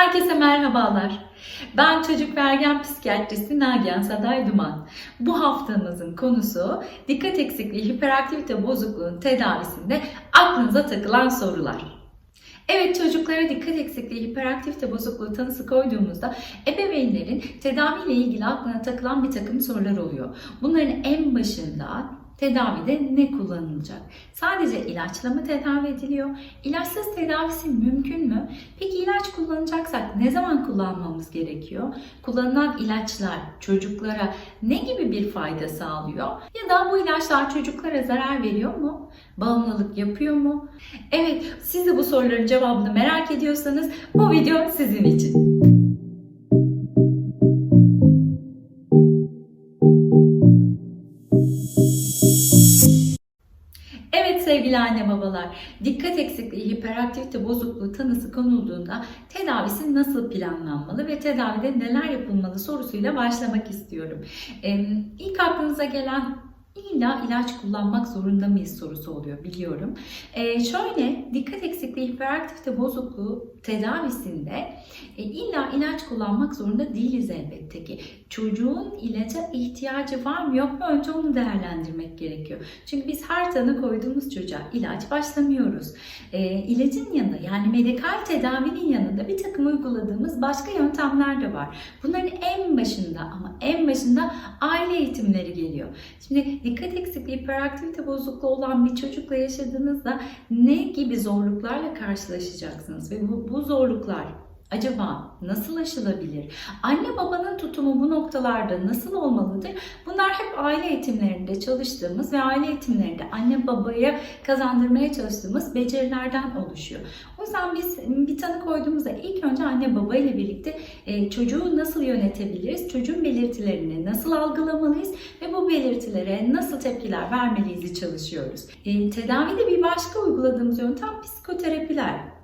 Herkese merhabalar. Ben çocuk ve ergen psikiyatristi Nagihan Saday Duman. Bu haftamızın konusu dikkat eksikliği hiperaktivite bozukluğunun tedavisinde aklınıza takılan sorular. Evet çocuklara dikkat eksikliği hiperaktivite bozukluğu tanısı koyduğumuzda ebeveynlerin tedaviyle ilgili aklına takılan bir takım sorular oluyor. Bunların en başında tedavide ne kullanılacak? Sadece ilaçla mı tedavi ediliyor? İlaçsız tedavisi mümkün mü? Peki ilaç kullanacaksak ne zaman kullanmamız gerekiyor? Kullanılan ilaçlar çocuklara ne gibi bir fayda sağlıyor? Ya da bu ilaçlar çocuklara zarar veriyor mu? Bağımlılık yapıyor mu? Evet, siz de bu soruların cevabını merak ediyorsanız bu video sizin için. Sevgili anne babalar, dikkat eksikliği, hiperaktivite bozukluğu tanısı konulduğunda tedavisi nasıl planlanmalı ve tedavide neler yapılmalı sorusuyla başlamak istiyorum. İlk aklınıza gelen illa ilaç kullanmak zorunda mıyız sorusu oluyor biliyorum. Ee, şöyle dikkat eksikliği, hiperaktivite bozukluğu tedavisinde e, illa ilaç kullanmak zorunda değiliz elbette ki. Çocuğun ilaca ihtiyacı var mı yok mu önce onu değerlendirmek gerekiyor. Çünkü biz her tanı koyduğumuz çocuğa ilaç başlamıyoruz. E, ilacın yanında yani medikal tedavinin yanında bir takım uyguladığımız başka yöntemler de var. Bunların en başında ama en başında aile eğitimleri geliyor. Şimdi dikkat eksikliği, hiperaktivite bozukluğu olan bir çocukla yaşadığınızda ne gibi zorluklarla karşılaşacaksınız? Ve bu, bu zorluklar acaba nasıl aşılabilir? Anne babanın tutumu bu noktalarda nasıl olmalıdır? Bunlar hep aile eğitimlerinde çalıştığımız ve aile eğitimlerinde anne babaya kazandırmaya çalıştığımız becerilerden oluşuyor. O yüzden biz bir tanı koyduğumuzda ilk önce anne baba ile birlikte e, çocuğu nasıl yönetebiliriz? Çocuğun belirtilerini nasıl algılamalıyız? Ve bu belirtilere nasıl tepkiler vermeliyiz çalışıyoruz. E, tedavide bir başka uyguladığımız yöntem psikoterapiler.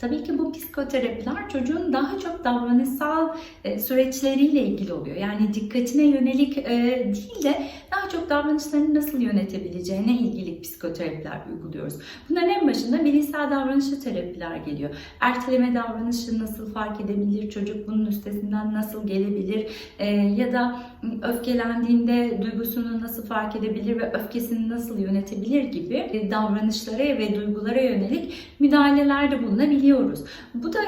Tabii ki bu psikoterapiler çocuğun daha çok davranışsal e, süreçleriyle ilgili oluyor. Yani dikkatine yönelik e, değil de daha çok davranışlarını nasıl yönetebileceğine ilgili psikoterapiler uyguluyoruz. Bunların en başında bilişsel davranışçı terapiler geliyor. Erteleme davranışı nasıl fark edebilir, çocuk bunun üstesinden nasıl gelebilir e, ya da öfkelendiğinde duygusunu nasıl fark edebilir ve öfkesini nasıl yönetebilir gibi davranışlara ve duygulara yönelik müdahalelerde bulunabiliyoruz. Bu da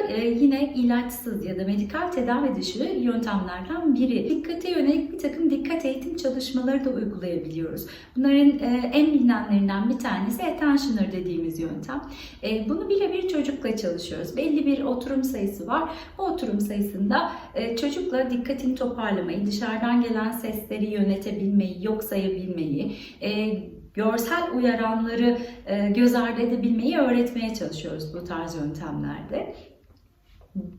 yine ilaçsız ya da medikal tedavi dışı yöntemlerden biri. Dikkate yönelik bir takım dikkat eğitim çalışmaları da uygulayabiliyoruz. Bunların en bilinenlerinden bir tanesi attentioner dediğimiz yöntem. Bunu birebir çocukla çalışıyoruz. Belli bir oturum sayısı var. Bu oturum sayısında çocukla dikkatini toparlamayı, dışarıdan gelen sesleri yönetebilmeyi, yok sayabilmeyi, görsel uyaranları göz ardı edebilmeyi öğretmeye çalışıyoruz bu tarz yöntemlerde.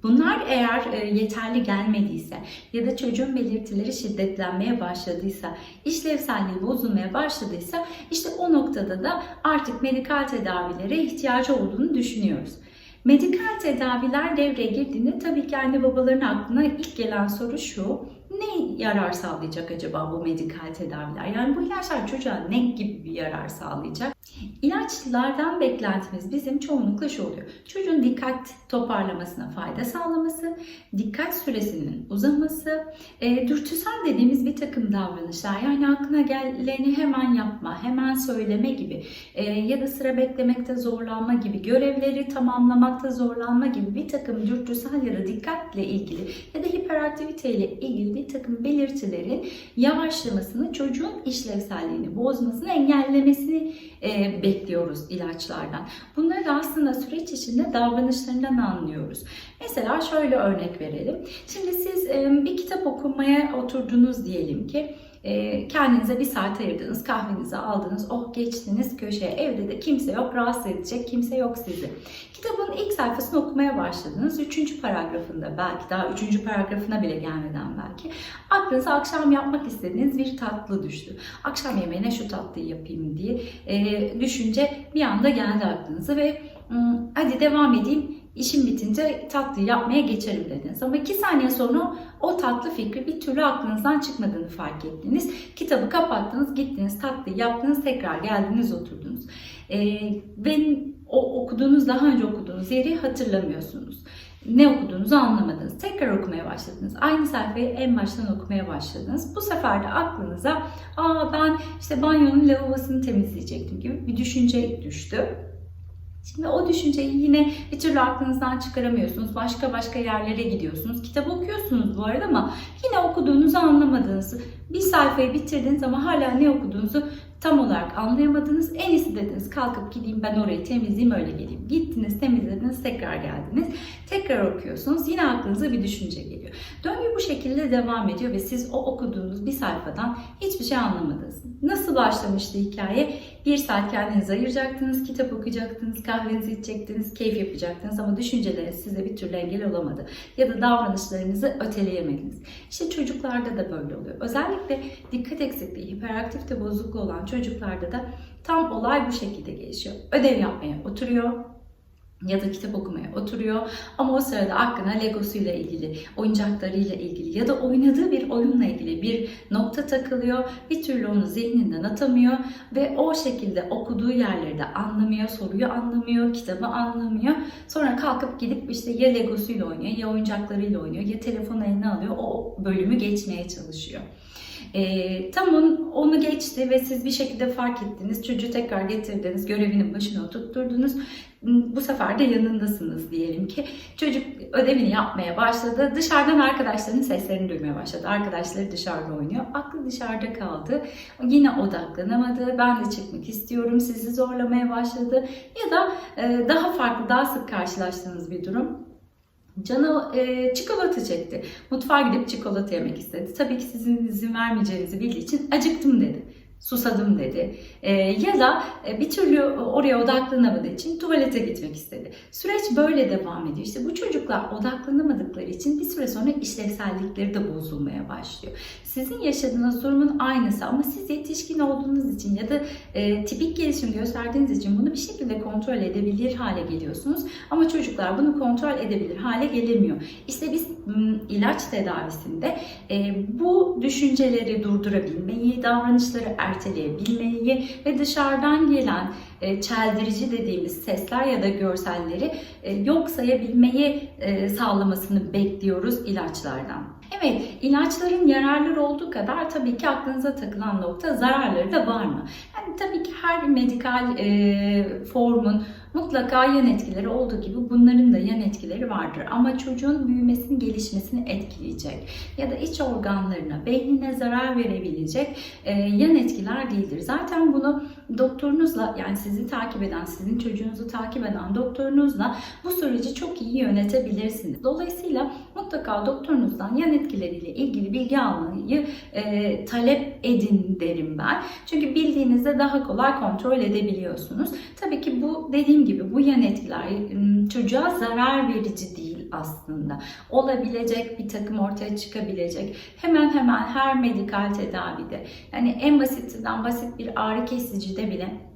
Bunlar eğer yeterli gelmediyse ya da çocuğun belirtileri şiddetlenmeye başladıysa, işlevselliği bozulmaya başladıysa işte o noktada da artık medikal tedavilere ihtiyacı olduğunu düşünüyoruz. Medikal tedaviler devreye girdiğinde tabii ki anne babaların aklına ilk gelen soru şu. Ne yarar sağlayacak acaba bu medikal tedaviler? Yani bu ilaçlar çocuğa ne gibi bir yarar sağlayacak? İlaçlardan beklentimiz bizim çoğunlukla şu oluyor. Çocuğun dikkat toparlamasına fayda sağlaması, dikkat süresinin uzaması, e, dürtüsel dediğimiz takım davranışlar. Yani aklına geleni hemen yapma, hemen söyleme gibi e, ya da sıra beklemekte zorlanma gibi, görevleri tamamlamakta zorlanma gibi bir takım dürtüsel ya da dikkatle ilgili ya da hiperaktivite ile ilgili bir takım belirtilerin yavaşlamasını, çocuğun işlevselliğini bozmasını, engellemesini e, bekliyoruz ilaçlardan. Bunları da aslında süreç içinde davranışlarından anlıyoruz. Mesela şöyle örnek verelim. Şimdi siz e, bir kitap okumaya oturdunuz diyelim ki e, kendinize bir saat ayırdınız, kahvenizi aldınız, oh geçtiniz köşeye, evde de kimse yok, rahatsız edecek kimse yok sizi. Kitabın ilk sayfasını okumaya başladınız, üçüncü paragrafında belki daha üçüncü paragrafına bile gelmeden belki aklınıza akşam yapmak istediğiniz bir tatlı düştü. Akşam yemeğine şu tatlıyı yapayım diye e, düşünce bir anda geldi aklınıza ve hadi devam edeyim işim bitince tatlıyı yapmaya geçerim dediniz. Ama iki saniye sonra o tatlı fikri bir türlü aklınızdan çıkmadığını fark ettiniz. Kitabı kapattınız, gittiniz, tatlıyı yaptınız, tekrar geldiniz, oturdunuz. Ee, ve o okuduğunuz, daha önce okuduğunuz yeri hatırlamıyorsunuz. ne okuduğunuzu anlamadınız. Tekrar okumaya başladınız. Aynı sayfayı en baştan okumaya başladınız. Bu sefer de aklınıza aa ben işte banyonun lavabosunu temizleyecektim gibi bir düşünce düştü. Şimdi o düşünceyi yine bir türlü aklınızdan çıkaramıyorsunuz. Başka başka yerlere gidiyorsunuz. Kitap okuyorsunuz bu arada ama yine okuduğunuzu anlamadığınızı, bir sayfayı bitirdiniz ama hala ne okuduğunuzu tam olarak anlayamadınız. En iyisi dediniz kalkıp gideyim ben orayı temizleyeyim öyle geleyim. Gittiniz temizlediniz tekrar geldiniz. Tekrar okuyorsunuz yine aklınıza bir düşünce geliyor. Döngü bu şekilde devam ediyor ve siz o okuduğunuz bir sayfadan hiçbir şey anlamadınız. Nasıl başlamıştı hikaye? Bir saat kendinize ayıracaktınız, kitap okuyacaktınız, kahvenizi içecektiniz, keyif yapacaktınız ama düşünceleriniz size bir türlü engel olamadı. Ya da davranışlarınızı öteleyemediniz. İşte çocuklarda da böyle oluyor. Özellikle dikkat eksikliği, hiperaktifte bozukluğu olan çocuklarda da tam olay bu şekilde gelişiyor. Ödev yapmaya oturuyor, ya da kitap okumaya oturuyor ama o sırada aklına Legosuyla ilgili, oyuncaklarıyla ilgili ya da oynadığı bir oyunla ilgili bir nokta takılıyor. Bir türlü onu zihninden atamıyor ve o şekilde okuduğu yerleri de anlamıyor, soruyu anlamıyor, kitabı anlamıyor. Sonra kalkıp gidip işte ya Legosuyla oynuyor ya oyuncaklarıyla oynuyor ya telefonu eline alıyor o bölümü geçmeye çalışıyor. E, tam onu, onu geçti ve siz bir şekilde fark ettiniz. Çocuğu tekrar getirdiniz, görevinin başına oturtturdunuz. Bu sefer de yanındasınız diyelim ki. Çocuk ödevini yapmaya başladı. Dışarıdan arkadaşlarının seslerini duymaya başladı. Arkadaşları dışarıda oynuyor. Aklı dışarıda kaldı. Yine odaklanamadı. Ben de çıkmak istiyorum. Sizi zorlamaya başladı. Ya da e, daha farklı, daha sık karşılaştığınız bir durum. Canı e, çikolata çekti. Mutfağa gidip çikolata yemek istedi. Tabii ki sizin izin vermeyeceğinizi bildiği için acıktım dedi. Susadım dedi. E, ya da e, bir türlü oraya odaklanamadığı için tuvalete gitmek istedi. Süreç böyle devam ediyor. İşte bu çocuklar odaklanamadıkları için bir süre sonra işlevsellikleri de bozulmaya başlıyor. Sizin yaşadığınız durumun aynısı ama siz yetişkin olduğunuz için ya da e, tipik gelişim gösterdiğiniz için bunu bir şekilde kontrol edebilir hale geliyorsunuz. Ama çocuklar bunu kontrol edebilir hale gelemiyor. İşte biz ilaç tedavisinde e, bu düşünceleri durdurabilmeyi, davranışları erteleyebilmeyi ve dışarıdan gelen e, çeldirici dediğimiz sesler ya da görselleri e, yok sayabilmeyi e, sağlamasını bekliyoruz ilaçlardan. Evet, ilaçların yararları olduğu kadar tabii ki aklınıza takılan nokta zararları da var mı? Yani tabii ki her medikal formun mutlaka yan etkileri olduğu gibi bunların da yan etkileri vardır. Ama çocuğun büyümesini, gelişmesini etkileyecek ya da iç organlarına, beynine zarar verebilecek e, yan etkiler değildir. Zaten bunu doktorunuzla yani sizi takip eden, sizin çocuğunuzu takip eden doktorunuzla bu süreci çok iyi yönetebilirsiniz. Dolayısıyla mutlaka doktorunuzdan yan etkileriyle ilgili bilgi almayı e, talep edin derim ben. Çünkü bildiğinizde daha kolay kontrol edebiliyorsunuz. Tabii ki bu dediğim gibi bu yan etkiler çocuğa zarar verici değil aslında. Olabilecek bir takım ortaya çıkabilecek. Hemen hemen her medikal tedavide yani en basitinden basit bir ağrı kesicide bile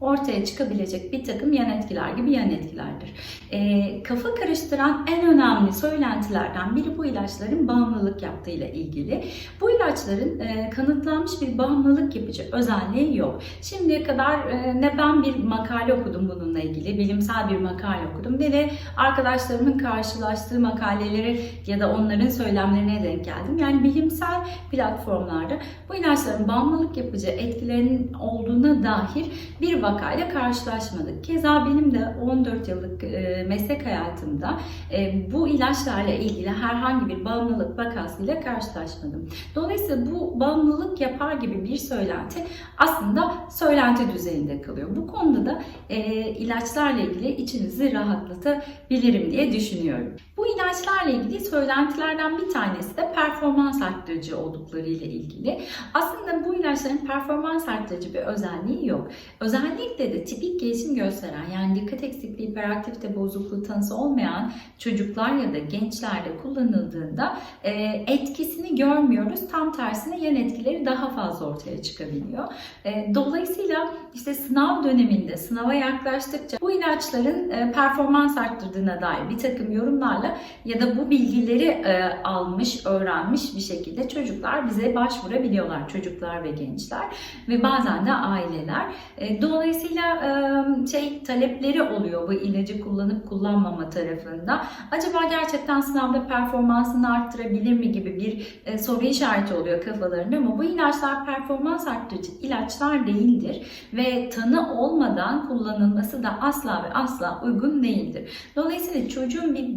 ortaya çıkabilecek bir takım yan etkiler gibi yan etkilerdir. E, kafa karıştıran en önemli söylentilerden biri bu ilaçların bağımlılık yaptığıyla ilgili. Bu ilaçların e, kanıtlanmış bir bağımlılık yapıcı özelliği yok. Şimdiye kadar e, ne ben bir makale okudum bununla ilgili, bilimsel bir makale okudum ne de arkadaşlarımın karşılaştığı makaleleri ya da onların söylemlerine denk geldim. Yani bilimsel platformlarda bu ilaçların bağımlılık yapıcı etkilerinin olduğuna dair bir vakayla karşılaşmadık. Keza benim de 14 yıllık e, meslek hayatımda e, bu ilaçlarla ilgili herhangi bir bağımlılık vakasıyla karşılaşmadım. Dolayısıyla bu bağımlılık yapar gibi bir söylenti aslında söylenti düzeyinde kalıyor. Bu konuda da e, ilaçlarla ilgili içinizi rahatlatabilirim diye düşünüyorum. Bu ilaçlarla ilgili söylentilerden bir tanesi de performans arttırıcı oldukları ile ilgili. Aslında bu ilaçların performans arttırıcı bir özelliği yok. Özellikle de tipik gelişim gösteren yani dikkat eksikliği, hiperaktifte bozukluğu tanısı olmayan çocuklar ya da gençlerde kullanıldığında e, etkisini görmüyoruz. Tam tersine yan etkileri daha fazla ortaya çıkabiliyor. E, dolayısıyla işte sınav döneminde sınava yaklaştıkça bu ilaçların e, performans arttırdığına dair bir takım yorumlarla ya da bu bilgileri e, almış, öğrenmiş bir şekilde çocuklar bize başvurabiliyorlar. Çocuklar ve gençler ve bazen de aileler. E, dolayısıyla e, şey talepleri oluyor bu ilacı kullanıp kullanmama tarafında. Acaba gerçekten sınavda performansını arttırabilir mi gibi bir e, soru işareti oluyor kafalarında ama bu ilaçlar performans arttırıcı ilaçlar değildir ve tanı olmadan kullanılması da asla ve asla uygun değildir. Dolayısıyla çocuğun bir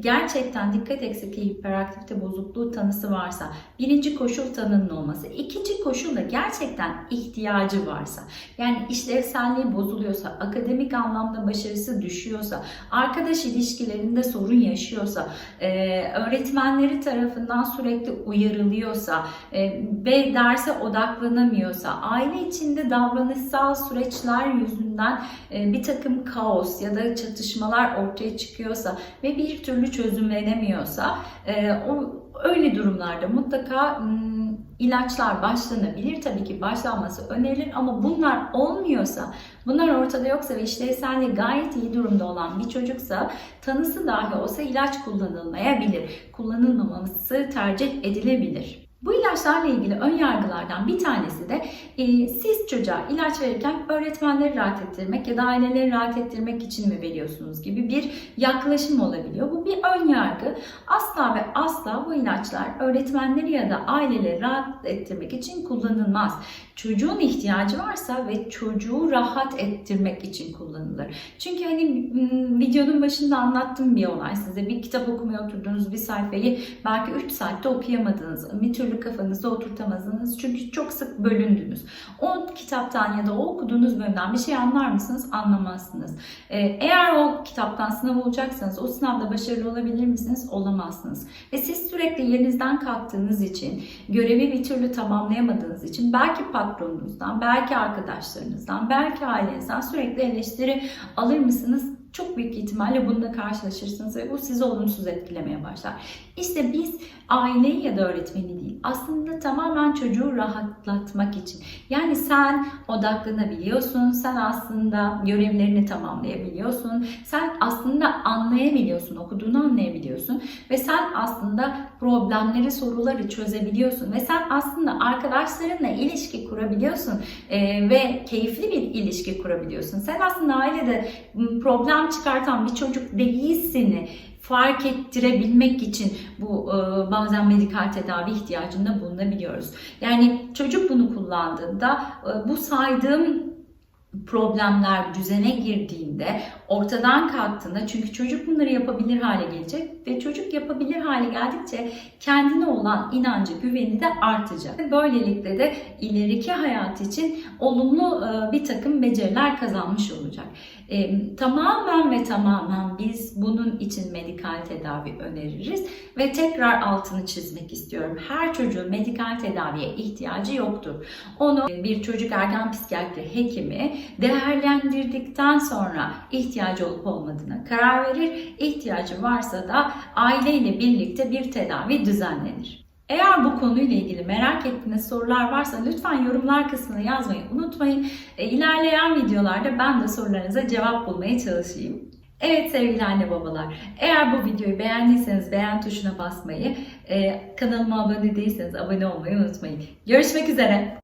gerçekten dikkat eksikliği, hiperaktivite bozukluğu tanısı varsa birinci koşul tanının olması, ikinci koşul da gerçekten ihtiyacı varsa yani işlevselliği bozuluyorsa, akademik anlamda başarısı düşüyorsa, arkadaş ilişkilerinde sorun yaşıyorsa, e, öğretmenleri tarafından sürekli uyarılıyorsa e, ve derse odaklanamıyorsa, aile içinde davranışsal süreçler yüzünden e, bir takım kaos ya da çatışmalar ortaya çıkıyorsa ve bir türlü çözümlenemiyorsa e, o öyle durumlarda mutlaka hmm, ilaçlar başlanabilir. Tabii ki başlanması önerilir ama bunlar olmuyorsa, bunlar ortada yoksa ve işlevselliği gayet iyi durumda olan bir çocuksa tanısı dahi olsa ilaç kullanılmayabilir. Kullanılmaması tercih edilebilir. Bu ilaçlarla ilgili ön yargılardan bir tanesi de e, siz çocuğa ilaç verirken öğretmenleri rahat ettirmek ya da aileleri rahat ettirmek için mi veriyorsunuz gibi bir yaklaşım olabiliyor. Bu bir ön yargı. Asla ve asla bu ilaçlar öğretmenleri ya da aileleri rahat ettirmek için kullanılmaz. Çocuğun ihtiyacı varsa ve çocuğu rahat ettirmek için kullanılır. Çünkü hani m, videonun başında anlattığım bir olay size. Bir kitap okumaya oturduğunuz bir sayfayı belki 3 saatte okuyamadınız. Bir türlü kafanızda oturtamadınız. Çünkü çok sık bölündünüz. O kitaptan ya da o okuduğunuz bölümden bir şey anlar mısınız? Anlamazsınız. Ee, eğer o kitaptan sınav olacaksanız o sınavda başarılı olabilir misiniz? Olamazsınız. Ve siz sürekli yerinizden kalktığınız için, görevi bir türlü tamamlayamadığınız için belki patronunuzdan, belki arkadaşlarınızdan, belki ailenizden sürekli eleştiri alır mısınız? Çok büyük ihtimalle bununla karşılaşırsınız ve bu sizi olumsuz etkilemeye başlar. İşte biz aileyi ya da öğretmeni değil, aslında tamamen çocuğu rahatlatmak için. Yani sen odaklanabiliyorsun, sen aslında görevlerini tamamlayabiliyorsun, sen aslında anlayabiliyorsun, okuduğunu anlayabiliyorsun ve sen aslında problemleri, soruları çözebiliyorsun ve sen aslında arkadaşlarınla ilişki kurabiliyorsun ve keyifli bir ilişki kurabiliyorsun. Sen aslında ailede problem çıkartan bir çocuk değilsin fark ettirebilmek için bu e, bazen medikal tedavi ihtiyacında bulunabiliyoruz. Yani çocuk bunu kullandığında e, bu saydığım problemler düzene girdiğinde, ortadan kalktığında çünkü çocuk bunları yapabilir hale gelecek ve çocuk yapabilir hale geldikçe kendine olan inancı, güveni de artacak. Böylelikle de ileriki hayat için olumlu e, bir takım beceriler kazanmış olacak. E, tamamen ve tamamen biz bunun için medikal tedavi öneririz ve tekrar altını çizmek istiyorum. Her çocuğun medikal tedaviye ihtiyacı yoktur. Onu bir çocuk ergen psikiyatri hekimi değerlendirdikten sonra ihtiyacı olup olmadığına karar verir. İhtiyacı varsa da aileyle birlikte bir tedavi düzenlenir. Eğer bu konuyla ilgili merak ettiğiniz sorular varsa lütfen yorumlar kısmına yazmayı unutmayın. E, ilerleyen videolarda ben de sorularınıza cevap bulmaya çalışayım. Evet sevgili anne babalar, eğer bu videoyu beğendiyseniz beğen tuşuna basmayı, e, kanalıma abone değilseniz abone olmayı unutmayın. Görüşmek üzere.